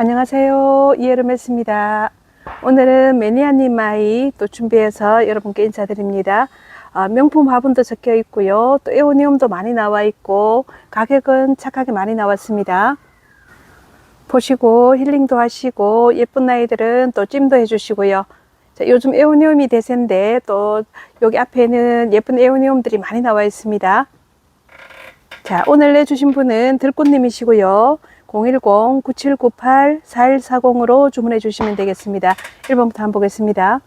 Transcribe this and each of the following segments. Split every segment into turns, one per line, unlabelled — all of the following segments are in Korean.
안녕하세요. 이여름했습니다. 오늘은 매니아님 마이 또 준비해서 여러분께 인사드립니다. 아, 명품 화분도 적혀 있고요. 또 에오니움도 많이 나와 있고 가격은 착하게 많이 나왔습니다. 보시고 힐링도 하시고 예쁜 아이들은 또 찜도 해주시고요. 자, 요즘 에오니움이 대세인데 또 여기 앞에는 예쁜 에오니움들이 많이 나와 있습니다. 자, 오늘 내주신 분은 들꽃님이시고요. 010-9798-4140으로 주문해 주시면 되겠습니다. 1번부터 한번 보겠습니다.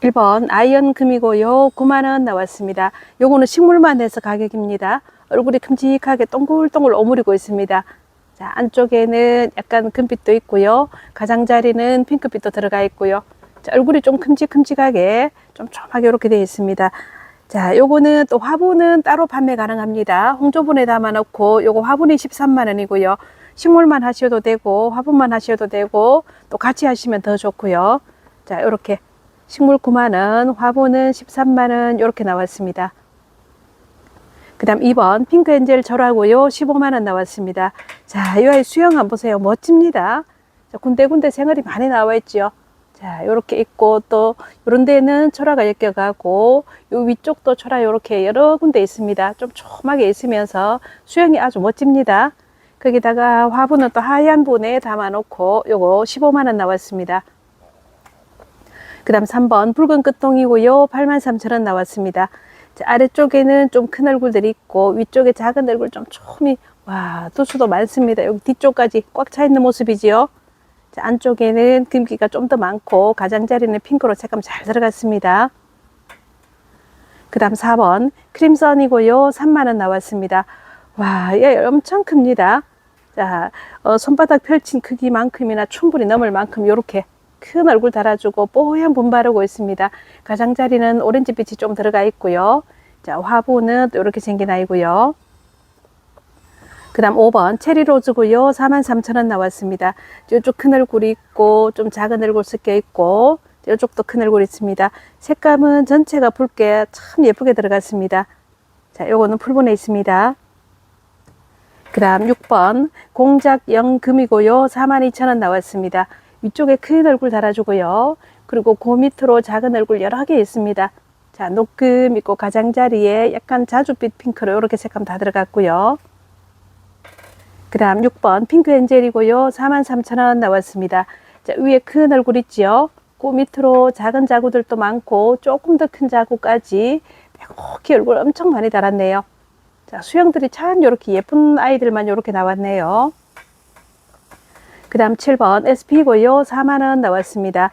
1번 아이언 금이고요. 9만원 나왔습니다. 요거는 식물만 해서 가격입니다. 얼굴이 큼직하게 동글동글 오므리고 있습니다. 자, 안쪽에는 약간 금빛도 있고요. 가장자리는 핑크빛도 들어가 있고요. 자, 얼굴이 좀 큼직큼직하게 좀 촘하게 이렇게 되어 있습니다. 자, 요거는 또 화분은 따로 판매 가능합니다. 홍조분에 담아 놓고 요거 화분이 13만 원이고요. 식물만 하셔도 되고 화분만 하셔도 되고 또 같이 하시면 더 좋고요. 자, 요렇게 식물 9만 원, 화분은 13만 원 요렇게 나왔습니다. 그다음 2번 핑크 엔젤 절하고요. 15만 원 나왔습니다. 자, 이 아이 수영 한번 보세요. 멋집니다. 자, 군데군데 생얼이 많이 나와 있죠. 자, 요렇게 있고 또 요런 데는 철화가 엮여가고 요 위쪽도 철화 요렇게 여러 군데 있습니다. 좀 촘하게 있으면서 수영이 아주 멋집니다. 거기다가 화분은 또 하얀 분에 담아 놓고 요거 15만 원 나왔습니다. 그 다음 3번 붉은 끝동이고요. 83,000원 나왔습니다. 자, 아래쪽에는 좀 큰 얼굴들이 있고 위쪽에 작은 얼굴 좀 촘히 와 도수도 많습니다. 여기 뒤쪽까지 꽉 차 있는 모습이지요. 자, 안쪽에는 금기가 좀 더 많고 가장자리는 핑크로 색감 잘 들어갔습니다. 그 다음 4번 크림선이고요. 3만원 나왔습니다. 와, 얘 엄청 큽니다. 자, 어, 손바닥 펼친 크기만큼이나 충분히 넘을 만큼 이렇게 큰 얼굴 달아주고 뽀얀 분 바르고 있습니다. 가장자리는 오렌지빛이 좀 들어가 있고요. 자, 화분은 또 이렇게 생긴 아이고요. 그 다음 5번 체리로즈고요. 43,000원 나왔습니다. 이쪽 큰 얼굴이 있고 좀 작은 얼굴 섞여 있고 이쪽도 큰 얼굴 있습니다. 색감은 전체가 붉게 참 예쁘게 들어갔습니다. 자, 요거는 풀분에 있습니다. 그 다음 6번 공작 영금이고요. 42,000원 나왔습니다. 위쪽에 큰 얼굴 달아주고요. 그리고 그 밑으로 작은 얼굴 여러 개 있습니다. 자, 녹금 있고 가장자리에 약간 자주빛 핑크로 이렇게 색감 다 들어갔고요. 그 다음 6번 핑크 엔젤이고요. 43,000원 나왔습니다. 자, 위에 큰 얼굴 있지요? 그 밑으로 작은 자구들도 많고 조금 더 큰 자구까지 빼곡히 얼굴 엄청 많이 달았네요. 자, 수영들이 참 이렇게 예쁜 아이들만 이렇게 나왔네요. 그 다음 7번 SP고요. 4만원 나왔습니다.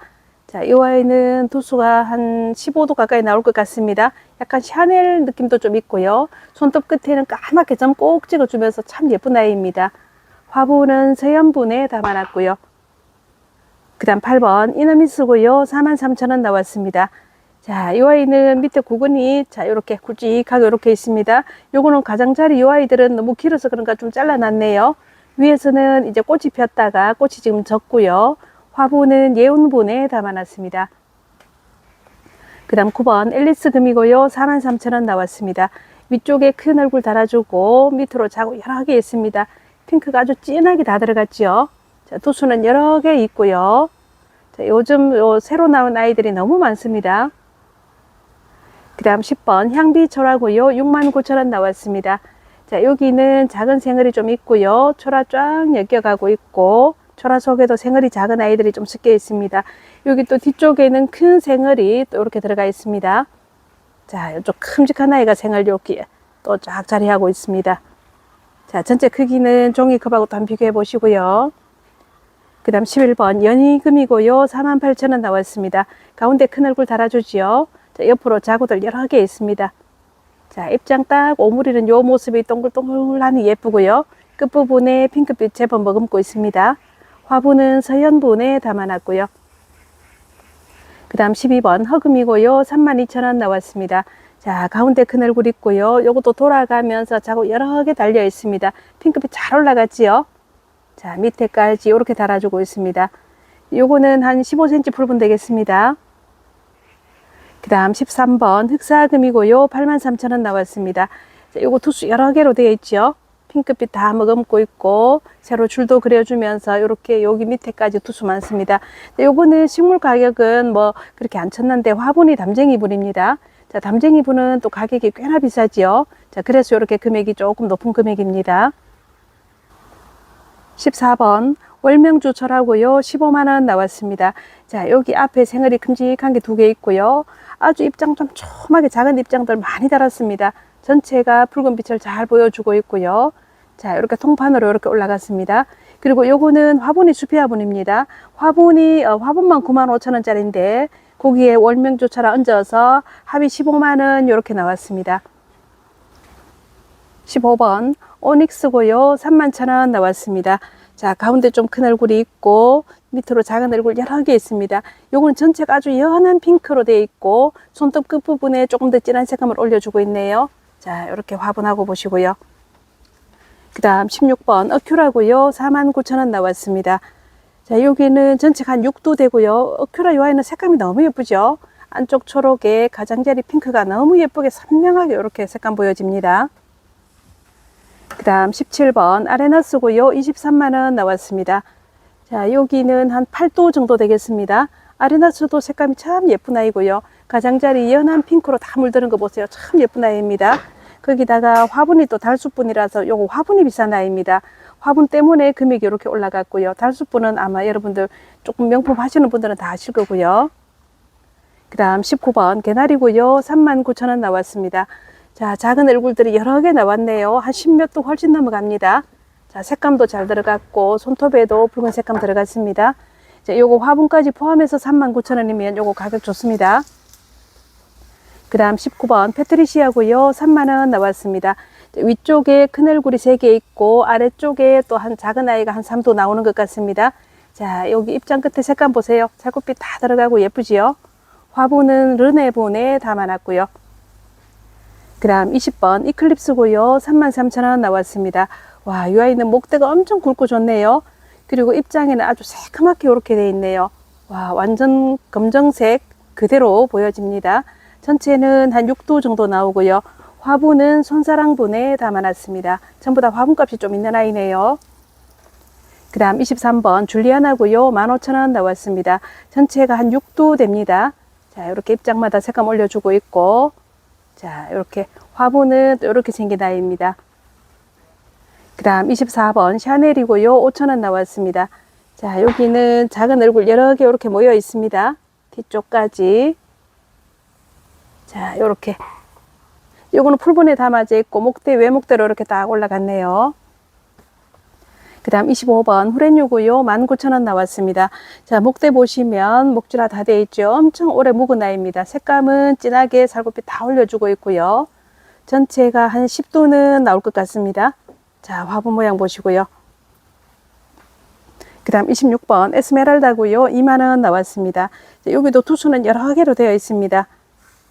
자, 이 아이는 도수가 한 15도 가까이 나올 것 같습니다. 약간 샤넬 느낌도 좀 있고요. 손톱 끝에는 까맣게 점꼭 찍어주면서 참 예쁜 아이입니다. 화분은 서연분에 담아놨고요. 그 다음 8번 이너미스고요. 43,000원 나왔습니다. 자, 이 아이는 밑에 구근이 자, 이렇게 굵직하게 이렇게 있습니다. 요거는 가장자리 이 아이들은 너무 길어서 그런가 좀 잘라놨네요. 위에서는 이제 꽃이 폈다가 꽃이 지금 졌고요. 화분은 예운분에 담아놨습니다. 그 다음 9번 앨리스 금이고요. 43,000원 나왔습니다. 위쪽에 큰 얼굴 달아주고 밑으로 자고 여러 개 있습니다. 핑크가 아주 진하게 다 들어갔지요. 자, 도수는 여러 개 있고요. 자, 요즘 요 새로 나온 아이들이 너무 많습니다. 그 다음 10번 향비초라고요. 69,000원 나왔습니다. 자, 여기는 작은 생얼이 좀 있고요. 초라 쫙 엮여가고 있고, 초라 속에도 생얼이 작은 아이들이 좀 섞여 있습니다. 여기 또 뒤쪽에는 큰 생얼이 또 이렇게 들어가 있습니다. 자, 이쪽 큼직한 아이가 생얼 이렇게 또쫙 자리하고 있습니다. 자, 전체 크기는 종이컵하고 또 한번 비교해 보시고요. 그 다음 11번 연희금이고요. 48,000원 나왔습니다. 가운데 큰 얼굴 달아주지요. 자, 옆으로 자구들 여러 개 있습니다. 자, 입장 딱 오므리는 요 모습이 동글동글하니 예쁘고요. 끝부분에 핑크빛 제법 머금고 있습니다. 화분은 서연분에 담아놨고요. 그 다음 12번 허금이고요. 32,000원 나왔습니다. 자, 가운데 큰 얼굴 있고요. 요것도 돌아가면서 자꾸 여러 개 달려 있습니다. 핑크빛 잘 올라갔지요. 자, 밑에까지 이렇게 달아주고 있습니다. 요거는 한 15cm 풀분 되겠습니다. 그 다음 13번 흑사금이고요. 83,000원 나왔습니다. 자, 요거 투수 여러 개로 되어 있죠. 핑크빛 다 머금고 있고 세로 줄도 그려주면서 이렇게 여기 밑에까지 두수 많습니다. 근데 요거는 식물 가격은 뭐 그렇게 안 쳤는데 화분이 담쟁이 분입니다. 자, 담쟁이 분은 또 가격이 꽤나 비싸지요. 자, 그래서 이렇게 금액이 조금 높은 금액입니다. 14번 월명주 철하고요 15만원 나왔습니다 자 여기 앞에 생얼이 큼직한 게 두 개 있고요 아주 입장 좀 촘하게 작은 입장들 많이 달았습니다 전체가 붉은 빛을 잘 보여주고 있고요 자 이렇게 통판으로 이렇게 올라갔습니다 그리고 요거는 화분이 숲이 화분입니다 화분이 어, 화분만 9만 5천 원짜리인데 거기에 월명주 철을 얹어서 합이 15만원 이렇게 나왔습니다 15번 오닉스고요. 3만 천원 나왔습니다. 자, 가운데 좀 큰 얼굴이 있고 밑으로 작은 얼굴 여러 개 있습니다. 요거는 전체가 아주 연한 핑크로 되어 있고 손톱 끝부분에 조금 더 진한 색감을 올려주고 있네요. 자, 이렇게 화분하고 보시고요. 그 다음 16번 어큐라고요. 4만 9천 원 나왔습니다. 자, 여기는 전체가 한 6도 되고요. 어큐라 요 아이는 색감이 너무 예쁘죠? 안쪽 초록에 가장자리 핑크가 너무 예쁘게 선명하게 이렇게 색감 보여집니다. 그 다음 17번 아레나스고요. 23만원 나왔습니다. 자, 여기는 한 8도 정도 되겠습니다. 아레나스도 색감이 참 예쁜 아이고요. 가장자리 연한 핑크로 다 물드는 거 보세요. 참 예쁜 아이입니다. 거기다가 화분이 또 달수분이라서 요거 화분이 비싼 아이입니다. 화분 때문에 금액이 이렇게 올라갔고요. 달수분은 아마 여러분들 조금 명품 하시는 분들은 다 아실 거고요. 그 다음 19번 개나리고요. 39,000원 나왔습니다. 자, 작은 얼굴들이 여러 개 나왔네요. 한 10몇 도 훨씬 넘어갑니다. 자, 색감도 잘 들어갔고, 손톱에도 붉은 색감 들어갔습니다. 자, 요거 화분까지 포함해서 39,000원이면 요거 가격 좋습니다. 그 다음 19번 페트리시아고요. 3만원 나왔습니다. 자, 위쪽에 큰 얼굴이 3개 있고, 아래쪽에 또 한 작은 아이가 한 3도 나오는 것 같습니다. 자, 여기 입장 끝에 색감 보세요. 살구빛 다 들어가고 예쁘지요? 화분은 르네본에 담아놨고요. 그 다음 20번 이클립스고요. 33,000원 나왔습니다. 와, 이 아이는 목대가 엄청 굵고 좋네요. 그리고 입장에는 아주 새카맣게 이렇게 돼 있네요. 와, 완전 검정색 그대로 보여집니다. 전체는 한 6도 정도 나오고요. 화분은 손사랑분에 담아놨습니다. 전부 다 화분값이 좀 있는 아이네요. 그 다음 23번 줄리아나고요. 15,000원 나왔습니다. 전체가 한 6도 됩니다. 자, 이렇게 입장마다 색감 올려주고 있고 자, 이렇게 화분은 또 이렇게 생긴 아이입니다. 그 다음 24번 샤넬이고요. 5,000원 나왔습니다. 자, 여기는 작은 얼굴 여러 개 이렇게 모여 있습니다. 뒤쪽까지. 자, 요렇게. 요거는 풀분에 담아져 있고, 목대, 외목대로 이렇게 딱 올라갔네요. 그 다음 25번 후렌유고요. 19,000원 나왔습니다. 자, 목대 보시면 목줄화 다돼 있죠. 엄청 오래 묵은 아이입니다. 색감은 진하게 살구빛 다 올려주고 있고요. 전체가 한 10도는 나올 것 같습니다. 자, 화분 모양 보시고요. 그 다음 26번 에스메랄다고요. 2만원 나왔습니다. 자, 여기도 투수는 여러 개로 되어 있습니다.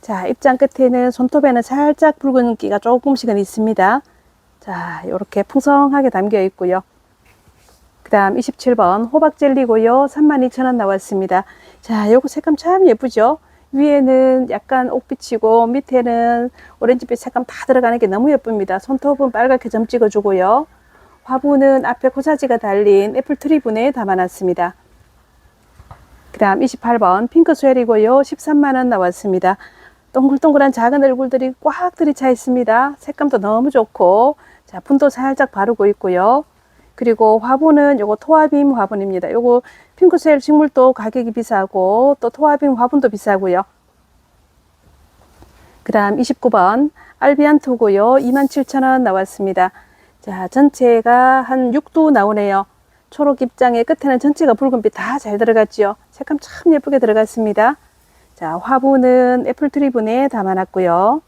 자, 입장 끝에는 손톱에는 살짝 붉은기가 조금씩은 있습니다. 자, 이렇게 풍성하게 담겨 있고요. 그 다음 27번 호박 젤리고요. 32,000원 나왔습니다. 자, 요거 색감 참 예쁘죠? 위에는 약간 옥빛이고 밑에는 오렌지빛 색감 다 들어가는 게 너무 예쁩니다. 손톱은 빨갛게 점 찍어주고요. 화분은 앞에 코사지가 달린 애플 트리 분에 담아놨습니다. 그 다음 28번 핑크 스웰이고요. 13만원 나왔습니다. 동글동글한 작은 얼굴들이 꽉 들이차 있습니다. 색감도 너무 좋고 자 분도 살짝 바르고 있고요. 그리고 화분은 요거 토화빔 화분입니다. 요거 핑크셀 식물도 가격이 비싸고 또 토화빔 화분도 비싸고요. 그 다음 29번 알비안토고요. 27,000원 나왔습니다. 자 전체가 한 6도 나오네요. 초록 입장의 끝에는 전체가 붉은빛 다 잘 들어갔지요. 색감 참 예쁘게 들어갔습니다. 자 화분은 애플트리 분에 담아놨고요.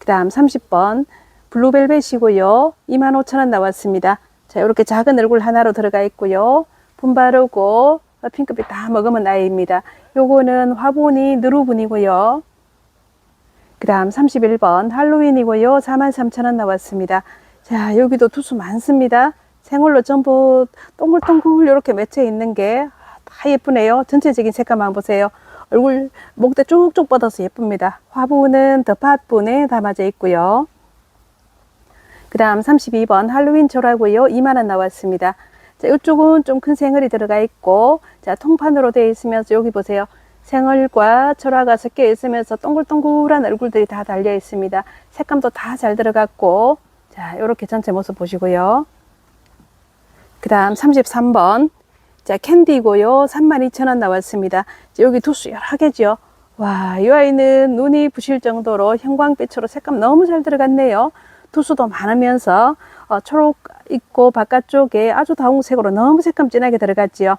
그 다음 30번 블루벨벳이고요. 25,000원 나왔습니다. 자, 이렇게 작은 얼굴 하나로 들어가 있고요. 분 바르고 핑크빛 다 먹으면 아이입니다. 요거는 화분이 누르분이고요. 그 다음 31번 할로윈이고요. 43,000원 나왔습니다. 자, 여기도 투수 많습니다. 생얼로 전부 동글동글 이렇게 맺혀 있는 게 다 예쁘네요. 전체적인 색감만 보세요. 얼굴 목대 쭉쭉 뻗어서 예쁩니다. 화분은 더팟분에 담아져 있고요. 그 다음 32번 할로윈 초라고요. 2만원 나왔습니다. 자, 이쪽은 좀 큰 생얼이 들어가 있고, 자, 통판으로 되어 있으면서 여기 보세요. 생얼과 철화가 섞여 있으면서 동글동글한 얼굴들이 다 달려 있습니다. 색감도 다 잘 들어갔고, 자, 이렇게 전체 모습 보시고요. 그 다음 33번. 자, 캔디고요. 32,000원 나왔습니다. 자, 여기 두수 여러 개죠. 와, 이 아이는 눈이 부실 정도로 형광빛으로 색감 너무 잘 들어갔네요. 두수도 많으면서 어, 초록 있고 바깥쪽에 아주 다홍색으로 너무 색감 진하게 들어갔지요.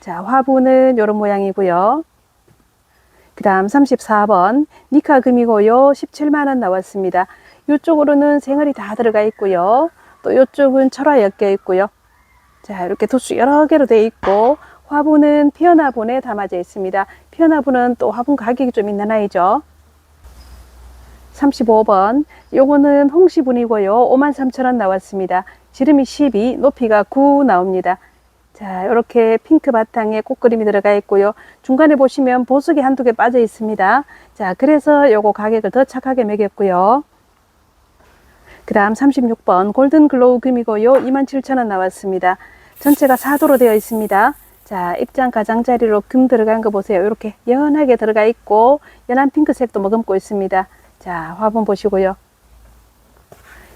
자, 화분은 이런 모양이고요. 그 다음 34번 니카 금이고요. 17만원 나왔습니다. 이쪽으로는 생얼이 다 들어가 있고요. 또 이쪽은 철화 엮여 있고요. 자, 이렇게 도수 여러 개로 되어 있고 화분은 피어나분에 담아져 있습니다. 피어나분은 또 화분 가격이 좀 있는 아이죠. 35번 요거는 홍시분이고요. 53,000원 나왔습니다. 지름이 12, 높이가 9 나옵니다. 자, 이렇게 핑크 바탕에 꽃그림이 들어가 있고요. 중간에 보시면 보석이 한두 개 빠져 있습니다. 자, 그래서 요거 가격을 더 착하게 매겼고요. 그 다음 36번 골든 글로우 금이고요. 27,000원 나왔습니다. 전체가 4도로 되어 있습니다. 자, 입장 가장자리로 금 들어간 거 보세요. 이렇게 연하게 들어가 있고 연한 핑크색도 머금고 있습니다. 자, 화분 보시고요.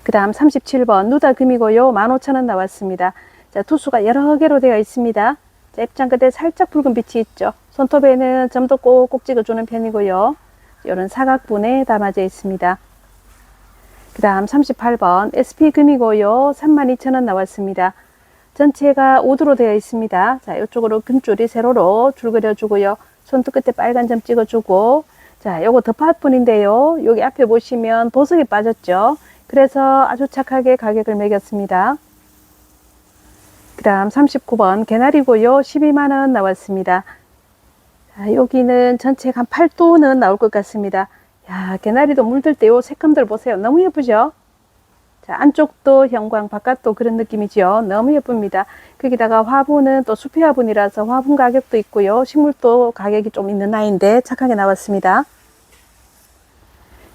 그 다음 37번 누다 금이고요. 15,000원 나왔습니다. 자, 투수가 여러 개로 되어 있습니다. 자, 입장 끝에 살짝 붉은 빛이 있죠. 손톱에는 점도 꼭꼭 찍어주는 편이고요. 이런 사각분에 담아져 있습니다. 그 다음 38번 SP 금이고요. 32,000원 나왔습니다. 전체가 5도로 되어 있습니다. 자, 이쪽으로 금줄이 세로로 줄 그려주고요. 손톱 끝에 빨간 점 찍어주고 자, 요거 더팟분인데요. 여기 앞에 보시면 보석이 빠졌죠. 그래서 아주 착하게 가격을 매겼습니다. 그 다음 39번 개나리고요. 12만원 나왔습니다. 자, 여기는 전체가 한 8도는 나올 것 같습니다. 야, 개나리도 물들 때 요 색감들 보세요. 너무 예쁘죠? 자, 안쪽도 형광, 바깥도 그런 느낌이죠. 너무 예쁩니다. 거기다가 화분은 또 수피 화분이라서 화분 가격도 있고요. 식물도 가격이 좀 있는 나이인데 착하게 나왔습니다.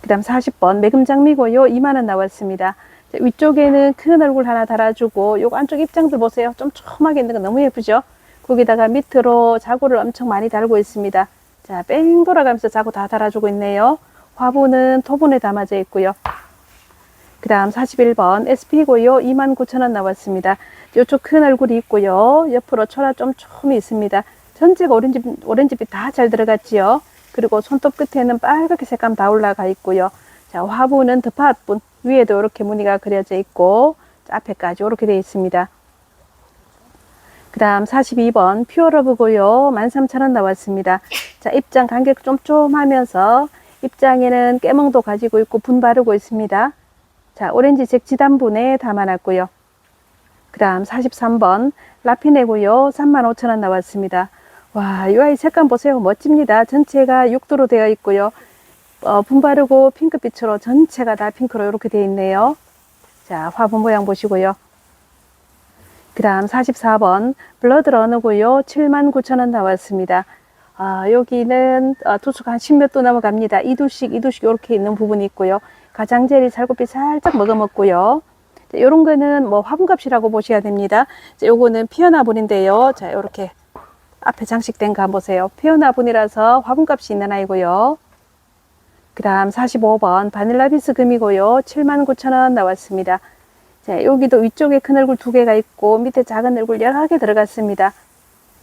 그 다음 40번 매금장미고요. 2만원 나왔습니다. 자, 위쪽에는 큰 얼굴 하나 달아주고 요 안쪽 입장들 보세요. 좀 촘하게 있는 거 너무 예쁘죠? 거기다가 밑으로 자구를 엄청 많이 달고 있습니다. 자, 뺑 돌아가면서 자구 다 달아주고 있네요. 화분은 토분에 담아져 있고요. 그 다음 41번 SP고요. 29,000원 나왔습니다. 이쪽 큰 얼굴이 있고요. 옆으로 초라 좀 촘이 있습니다. 전체가 오렌지, 오렌지빛 다 잘 들어갔지요. 그리고 손톱 끝에는 빨갛게 색감 다 올라가 있고요. 자, 화분은 더파분 위에도 이렇게 무늬가 그려져 있고 앞에까지 이렇게 되어 있습니다. 그 다음 42번 퓨어러브고요. 13,000원 나왔습니다. 자, 입장 간격 쫌쫌하면서 입장에는 깨멍도 가지고 있고 분 바르고 있습니다. 자, 오렌지색 지단분에 담아놨고요. 그 다음 43번 라피네고요. 35,000원 나왔습니다. 와, 이 아이 색감 보세요. 멋집니다. 전체가 6도로 되어 있고요. 어, 분 바르고 핑크빛으로 전체가 다 핑크로 이렇게 되어 있네요. 자, 화분 모양 보시고요. 그 다음 44번 블러드 러너고요. 79,000원 나왔습니다. 아, 여기는 어, 도수가 한 10몇 도 넘어갑니다. 2도씩, 2도씩 이렇게 있는 부분이 있고요. 가장제리 살구빛 살짝. 자, 요런 거는 뭐 화분값이라고 보셔야 됩니다. 자, 요거는 피어나분인데요. 자, 요렇게 앞에 장식된 거 한번 보세요. 피어나분이라서 화분값이 있는 아이고요. 그 다음 45번 바닐라비스 금이고요. 79,000원 나왔습니다. 자, 여기도 위쪽에 큰 얼굴 두 개가 있고 밑에 작은 얼굴 여러 개 들어갔습니다.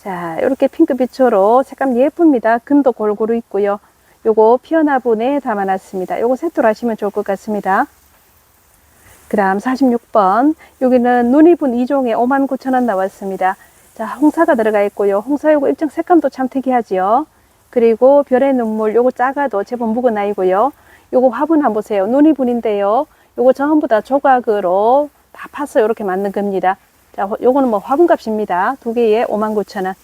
자, 이렇게 핑크빛으로 색감 예쁩니다. 금도 골고루 있고요. 요거 피어나분에 담아놨습니다. 요거 세트로 하시면 좋을 것 같습니다. 그 다음 46번 여기는 눈이분 2종에 59,000원 나왔습니다. 자, 홍사가 들어가 있고요. 홍사 요거 입장 색감도 참 특이하지요. 그리고 별의 눈물 요거 작아도 제법 묵은 아이고요. 요거 화분 한번 보세요. 눈이분인데요. 요거 전부 다 조각으로 다 파서 이렇게 만든 겁니다. 자, 요거는 뭐 화분값입니다. 두 개에 59,000원.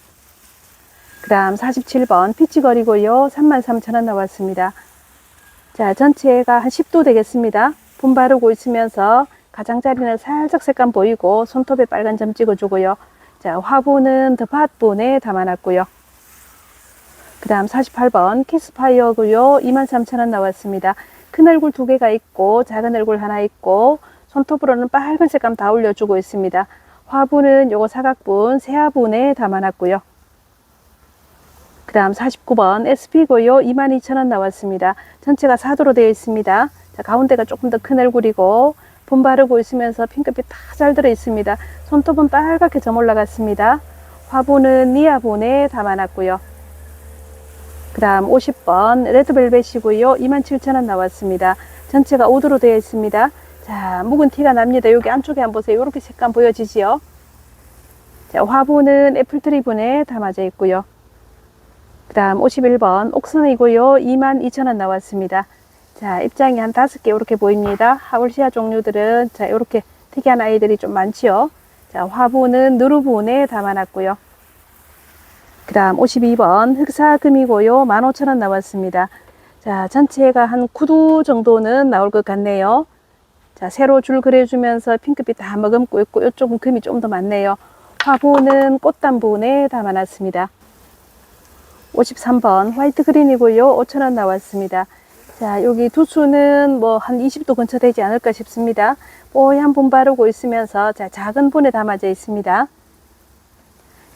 그 다음 47번 피치거리고요. 33,000원 나왔습니다. 자, 전체가 한 10도 되겠습니다. 분 바르고 있으면서 가장자리는 살짝 색감 보이고 손톱에 빨간 점 찍어주고요. 자, 화분은 더팟분에 담아놨고요. 그 다음 48번 키스파이어고요. 23,000원 나왔습니다. 큰 얼굴 두 개가 있고 작은 얼굴 하나 있고 손톱으로는 빨간 색감 다 올려주고 있습니다. 화분은 요거 사각분 세 화분에 담아놨고요. 그 다음 49번 SP고요. 22,000원 나왔습니다. 전체가 사도로 되어 있습니다. 자, 가운데가 조금 더 큰 얼굴이고 분 바르고 있으면서 핑크빛 다 잘 들어 있습니다. 손톱은 빨갛게 점 올라갔습니다. 화분은 니아분에 담아놨고요. 그 다음 50번 레드벨벳이고요. 27,000원 나왔습니다. 전체가 우드로 되어 있습니다. 자, 묵은 티가 납니다. 여기 안쪽에 한번 보세요. 이렇게 색감 보여지지요? 자, 화분은 애플 트리 분에 담아져 있고요. 그 다음 51번 옥선이고요. 22,000원 나왔습니다. 자, 입장이 한 다섯 개 이렇게 보입니다. 하울시아 종류들은 자, 이렇게 특이한 아이들이 좀 많지요. 자, 화분은 누르분에 담아놨고요. 그 다음 52번 흑사금이고요. 15,000원 나왔습니다. 자, 전체가 한 9두 정도는 나올 것 같네요. 자, 세로 줄 그려주면서 핑크빛 다 머금고 있고 이쪽은 금이 좀 더 많네요. 화분은 꽃단분에 담아놨습니다. 53번 화이트 그린이고요. 5,000원 나왔습니다. 자, 여기 두수는 뭐 한 20도 근처 되지 않을까 싶습니다. 뽀얀 분 바르고 있으면서 자, 작은 분에 담아져 있습니다.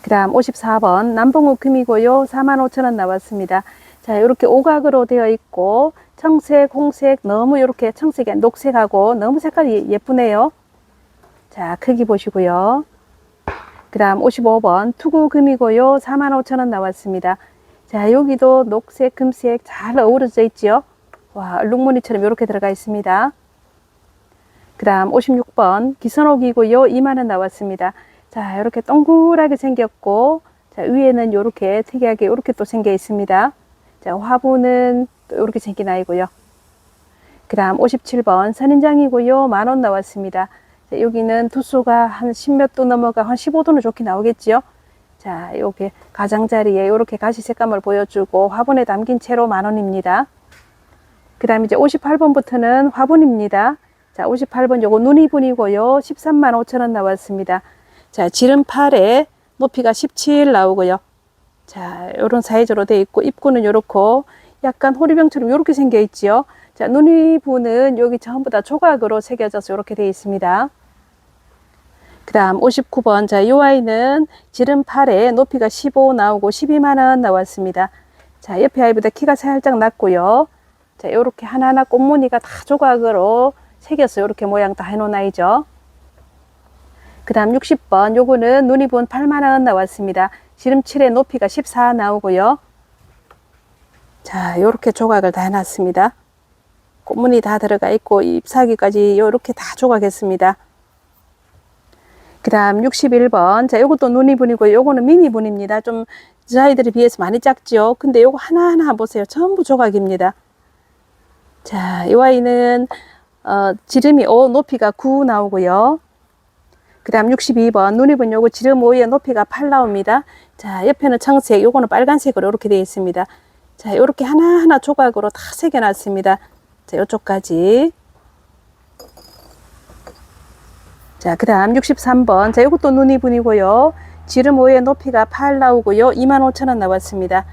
그 다음 54번 남봉우 금이고요. 45,000원 나왔습니다. 자, 이렇게 오각으로 되어 있고 청색, 홍색 너무 이렇게 청색에 녹색하고 너무 색깔이 예쁘네요. 자, 크기 보시고요. 그 다음 55번 투구금이고요. 45,000원 나왔습니다. 자, 여기도 녹색, 금색 잘 어우러져 있지요. 와, 얼룩무늬처럼 이렇게 들어가 있습니다. 그 다음 56번 기선옥이고요. 2만원 나왔습니다. 자, 이렇게 동그랗게 생겼고, 자, 위에는 이렇게 특이하게 이렇게 또 생겨 있습니다. 자, 화분은 또 이렇게 생긴 아이고요. 그 다음 57번 선인장이고요. 만 원 나왔습니다. 자, 여기는 두수가 한 10몇 도 넘어가 한 15도는 좋게 나오겠지요. 자, 이렇게 가장자리에 이렇게 가시 색감을 보여주고 화분에 담긴 채로 만 원입니다. 그 다음 이제 58번부터는 화분입니다. 자, 58번 요거 눈이분이고요. 13만 5천원 나왔습니다. 자, 지름팔에 높이가 17 나오고요. 자, 요런 사이즈로 되어 있고, 입구는 요렇고, 약간 호리병처럼 요렇게 생겨 있지요. 자, 눈이분은 여기 전부 다 조각으로 새겨져서 요렇게 되어 있습니다. 그 다음 59번. 자, 요 아이는 지름팔에 높이가 15 나오고 12만원 나왔습니다. 자, 옆에 아이보다 키가 살짝 낮고요. 자, 요렇게 하나하나 꽃무늬가 다 조각으로 새겨서 요렇게 모양 다 해놓은 아이죠. 그 다음 60번. 요거는 눈이분 8만원 나왔습니다. 지름칠의 높이가 14 나오고요. 자, 요렇게 조각을 다 해놨습니다. 꽃무늬 다 들어가 있고, 잎사귀까지 요렇게 다 조각했습니다. 그 다음 61번. 자, 요것도 눈이분이고, 요거는 미니분입니다. 좀, 저 아이들에 비해서 많이 작죠? 근데 요거 하나하나 보세요. 전부 조각입니다. 자, 이 아이는, 어, 지름이 5, 높이가 9 나오고요. 그 다음 62번. 눈이분 요거 지름 5에 높이가 8 나옵니다. 자, 옆에는 청색, 요거는 빨간색으로 이렇게 되어 있습니다. 자, 요렇게 하나하나 조각으로 다 새겨놨습니다. 자, 요쪽까지. 자, 그 다음 63번. 자, 요것도 눈이분이고요. 지름 5의 높이가 8 나오고요. 25,000원 나왔습니다.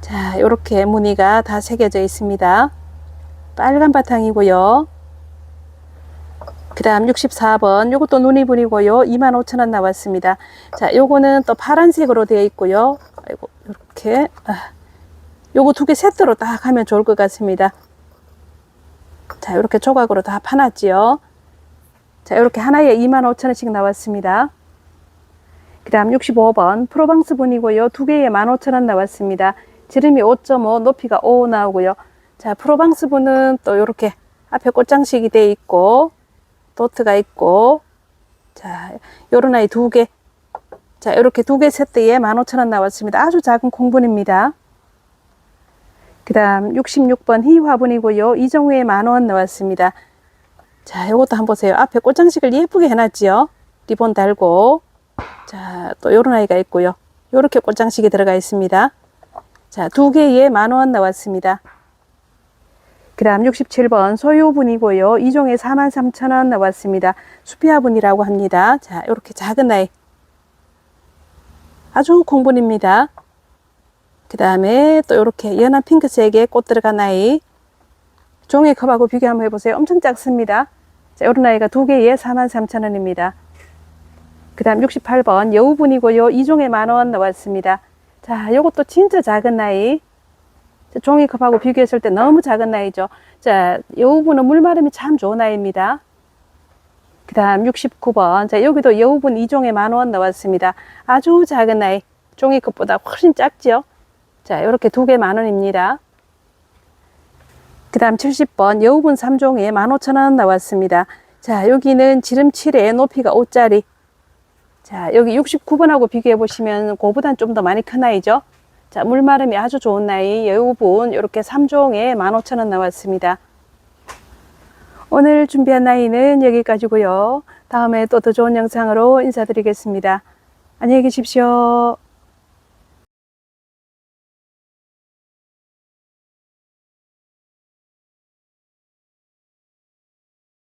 자, 요렇게 무늬가 다 새겨져 있습니다. 빨간 바탕이고요. 그 다음 64번. 요것도 눈이분이고요. 25,000원 나왔습니다. 자, 요거는 또 파란색으로 되어 있고요. 아이고, 요렇게. 아, 요거 두 개 세트로 딱 하면 좋을 것 같습니다. 자, 요렇게 조각으로 다 파놨지요. 자, 이렇게 하나에 25,000원씩 나왔습니다. 그 다음 65번 프로방스 분이고요. 두 개에 15,000원 나왔습니다. 지름이 5.5, 높이가 5 나오고요. 자, 프로방스 분은 또 이렇게 앞에 꽃장식이 돼 있고, 도트가 있고, 자, 요런 아이 두 개. 자, 이렇게 두 개 세트에 15,000원 나왔습니다. 아주 작은 공분입니다. 그 다음 66번 희화분이고요. 이정우에 만원 나왔습니다. 자, 요것도 한번 보세요. 앞에 꽃장식을 예쁘게 해놨지요. 리본 달고. 자, 또 요런 아이가 있고요. 요렇게 꽃장식이 들어가 있습니다. 자, 두 개에 만원 나왔습니다. 그 다음 67번 소유분이고요. 이종에 43,000원 나왔습니다. 수피아분이라고 합니다. 자, 요렇게 작은 아이. 아주 공분입니다. 그 다음에 또 이렇게 연한 핑크색의 꽃 들어간 아이 종의 컵하고 비교 한번 해보세요. 엄청 작습니다. 자, 자, 요런 아이가 두 개에 43,000원입니다. 그 다음 68번 여우분이고요. 이종에 만원 나왔습니다. 자, 요것도 진짜 작은 나이. 자, 종이컵하고 비교했을 때 너무 작은 나이죠. 자, 여우분은 물마름이 참 좋은 나이입니다. 그 다음 69번. 자, 여기도 여우분 이종에 만원 나왔습니다. 아주 작은 나이. 종이컵보다 훨씬 작죠. 자, 이렇게 두 개 만원입니다. 그 다음 70번 여우분 3종에 15,000원 나왔습니다. 자, 여기는 지름칠에 높이가 5짜리. 자, 여기 69번하고 비교해 보시면 그보단 좀 더 많이 큰 나이죠. 자, 물마름이 아주 좋은 나이 여우분 이렇게 3종에 15,000원 나왔습니다. 오늘 준비한 나이는 여기까지고요. 다음에 또 더 좋은 영상으로 인사드리겠습니다. 안녕히 계십시오.